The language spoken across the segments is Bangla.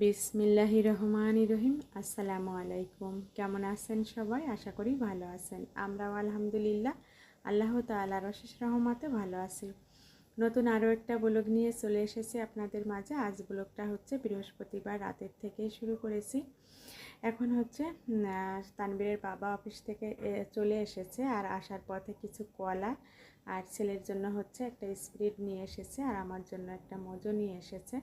বিসমিল্লাহি রহমান রহিম। আসসালামু আলাইকুম। কেমন আছেন সবাই? আশা করি ভালো আছেন। আমরাও আলহামদুলিল্লাহ। আল্লাহ তালার অশেষ রহমতে ভালো আছি। নতুন আরও একটা ব্লগ নিয়ে চলে এসেছি আপনাদের মাঝে। আজ ব্লগটা হচ্ছে বৃহস্পতিবার, রাতের থেকে শুরু করেছি। এখন হচ্ছে তানবীরের বাবা অফিস থেকে চলে এসেছে আর আসার পথে কিছু কলা আর ছেলের জন্য হচ্ছে একটা স্পিরিট নিয়ে এসেছে আর আমার জন্য একটা মজো নিয়ে এসেছে।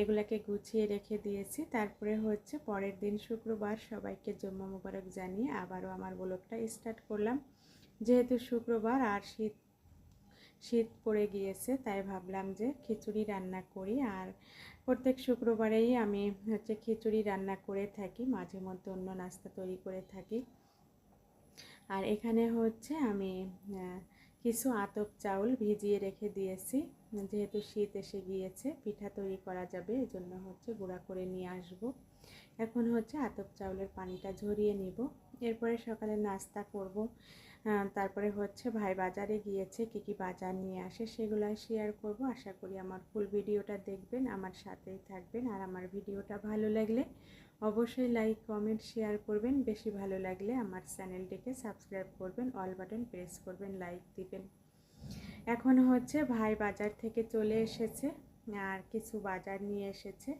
এগুলাকে গুছিয়ে রেখে দিয়েছি। তারপরে হচ্ছে পরের দিন শুক্রবার সবাইকে জম্মা মুবারক জানিয়ে আবারও আমার ব্লগটা স্টার্ট করলাম। যেহেতু শুক্রবার আর শীত শীত পড়ে গিয়েছে, তাই ভাবলাম যে খিচুড়ি রান্না করি। আর প্রত্যেক শুক্রবারেই আমি হচ্ছে খিচুড়ি রান্না করে থাকি, মাঝে মধ্যে অন্য নাস্তা তৈরি করে থাকি। আর এখানে হচ্ছে আমি কিছু আতপ চাউল ভিজিয়ে রেখে দিয়েছি। যেহেতু শীত এসে গিয়েছে, পিঠা তৈরি করা যাবে, এজন্য হচ্ছে গুঁড়া করে নিয়ে আসব। এখন হচ্ছে আতপ চাউলের পানিটা ঝরিয়ে নিব। এরপরে সকালে নাস্তা করব। তারপরে হচ্ছে ভাই বাজারে গিয়েছে, কী কী বাজার নিয়ে আসে সেগুলো শেয়ার করব। আশা করি আমার ফুল ভিডিওটা দেখবেন, আমার সাথেই থাকবেন, আর আমার ভিডিওটা ভালো লাগলে অবশ্যই লাইক কমেন্ট শেয়ার করবেন। বেশি ভালো লাগলে আমার চ্যানেলটিকে সাবস্ক্রাইব করবেন অল বাটন প্রেস করবেন লাইক দিবেন। এখন হচ্ছে ভাই বাজার থেকে চলে এসেছে, আর কিছু বাজার নিয়ে এসেছে,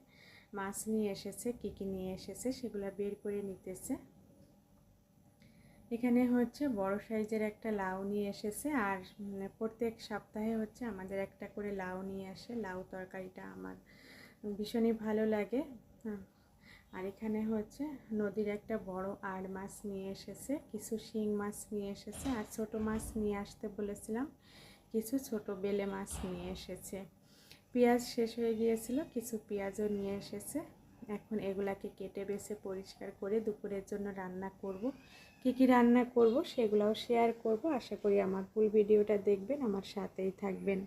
মাছ নিয়ে এসেছে, কী কী নিয়ে এসেছে সেগুলো বের করে নিতেছে। এখানে হচ্ছে বড় সাইজের একটা লাউ নিয়ে এসেছে, আর প্রত্যেক সপ্তাহে হচ্ছে আমাদের একটা করে লাউ নিয়ে আসে। লাউ তরকারিটা আমার ভীষণই ভালো লাগে। আর এখানে হচ্ছে নদীর একটা বড় আড় মাছ নিয়ে এসেছে, কিছু শিং মাছ নিয়ে এসেছে আর ছোট মাছ নিয়ে আসতে বলেছিলাম, কিছু ছোট বেলে মাছ নিয়ে এসেছে। পেঁয়াজ শেষ হয়ে গিয়েছিল, কিছু পেঁয়াজও নিয়ে এসেছে। এখন এগুলাকে কেটে বেছে পরিষ্কার করে দুপুরের জন্য রান্না করব। কি কি রান্না করব সেগুলোও শেয়ার করব। আশা করি আমার ফুল ভিডিওটা দেখবেন, আমার সাথেই থাকবেন।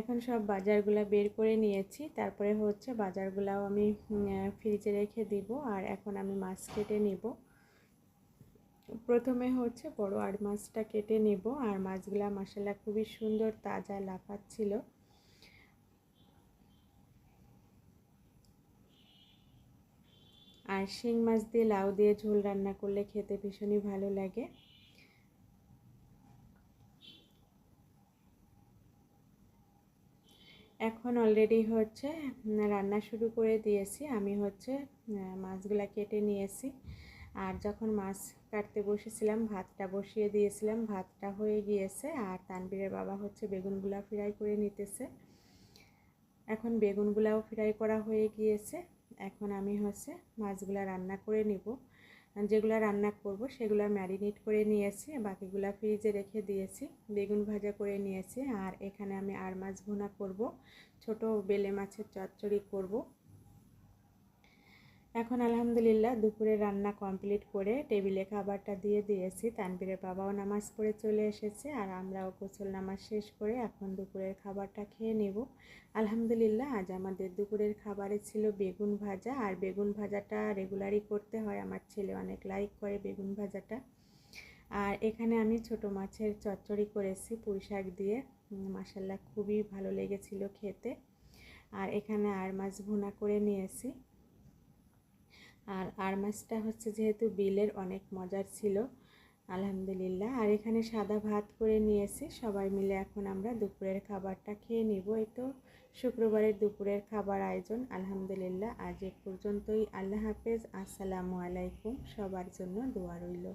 এখন সব বাজারগুলো বের করে নিয়েছি। তারপরে হচ্ছে বাজারগুলাও আমি ফ্রিজে রেখে দিব আর এখন আমি মাছ কেটে নিব। প্রথমে হচ্ছে বড় আর মাছটা কেটে নেব আর মাছগুলা মশলা খুবই সুন্দর, তাজা লাফাচ্ছিল আর শিং মাছ দিয়ে লাউ দিয়ে ঝোল রান্না করলে খেতে ভীষণই ভালো লাগে। এখন অলরেডি হচ্ছে রান্না শুরু করে দিয়েছি। আমি হচ্ছে মাছগুলা কেটে নিয়েছি। আর যখন মাছ কাটতে বসেছিলাম, ভাতটা বসিয়ে দিয়েছিলাম। ভাতটা হয়ে গিয়েছে আর তানবীরের বাবা হচ্ছে বেগুনগুলা ফ্রাই করে নিতেছে। এখন বেগুনগুলাও ফ্রাই করা হয়ে গিয়েছে। এখন আমি হচ্ছে মাছগুলা রান্না করে নিব। যেগুলো রান্না করব, সেগুলো ম্যারিনেট করে নিয়েছি, বাকিগুলো ফ্রিজে রেখে দিয়েছি, বেগুন ভাজা করে নিয়েছি, আর এখানে আমি আর মাছ ভুনা করব, ছোট বেলে মাছের চচ্চড়ি করব। এখন আলহামদুলিল্লাহ দুপুরে রান্না কমপ্লিট করে টেবিলে খাবারটা দিয়ে দিয়েছি। তানবীরের বাবাও নামাজ পড়ে চলে এসেছে আর আমরাও গোসল নামাজ শেষ করে এখন দুপুরের খাবারটা খেয়ে নেব। আলহামদুলিল্লাহ আজ আমাদের দুপুরের খাবারে ছিল বেগুন ভাজা আর বেগুন ভাজাটা রেগুলারই করতে হয়। আমার ছেলে অনেক লাইক করে বেগুন ভাজাটা। আর এখানে আমি ছোট মাছের চচ্চড়ি করেছি পুঁই শাক দিয়ে। মাসাল্লাহ খুবই ভালো লেগেছিল খেতে। আর এখানে আর মাছ ভুনা করে নিয়েছি। আর আর মাছটা হচ্ছে যেহেতু বিলের অনেক মজার ছিল, আলহামদুলিল্লাহ। আর এখানে সাদা ভাত করে নিয়েছি, সবাই মিলে এখন আমরা দুপুরের খাবারটা খেয়ে নিব। এই তো শুক্রবারের দুপুরের খাবার আয়োজন, আলহামদুলিল্লাহ। আজ এ পর্যন্তই, আল্লাহ হাফেজ। আসসালামু আলাইকুম। সবার জন্য দোয়া রইল।